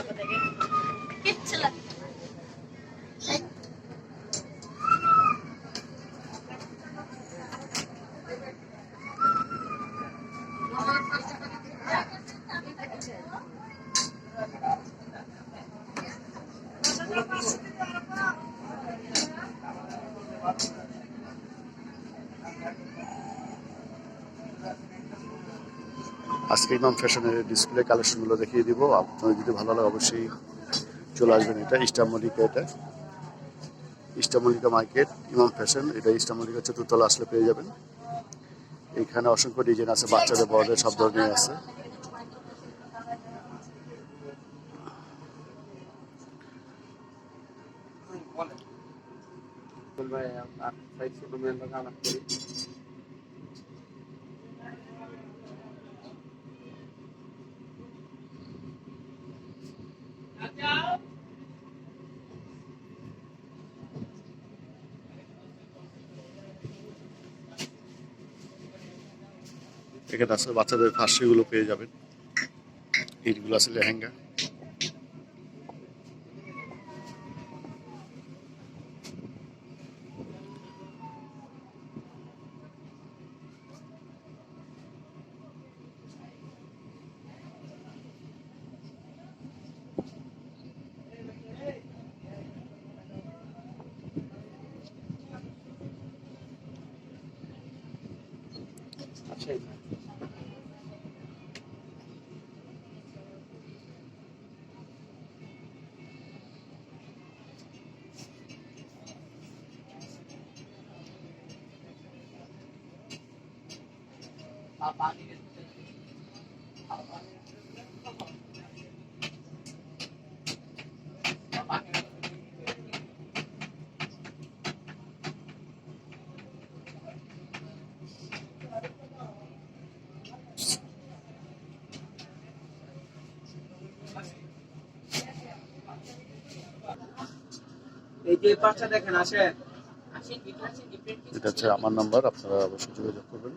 আপনাদেরকে কিচ্ছু লাগবে না। আজকে ইমাম ফ্যাশনের ডিসপ্লে কালেকশনগুলো দেখিয়ে দিব। আপনার যদি ভালো লাগে অবশ্যই চলে আসবেন এটা ইস্টামলিকা এটা। ইস্টামলিকা মার্কেট, ইমাম ফ্যাশন, এটা ইস্টামলিকা চতুর্থলা আসলে পেয়ে যাবেন। এখানে অসংখ্য ডিজাইন আছে, বাচ্চাদের, বড়দের, সব ধরনের আছে। ভাই আর আসলে বাচ্চাদের ফাঁসিগুলো পেয়ে যাবেন। এইগুলো আসলে আছে বাচ্চাদের ফার্সিগুলো পেয়ে যাবেন এইগুলো আছে লেহেঙ্গা আচ্ছা এই যে পাঁচটা দেখেন আসেন। এটা হচ্ছে আমার নাম্বার আপনারা অবশ্যই যোগাযোগ করবেন।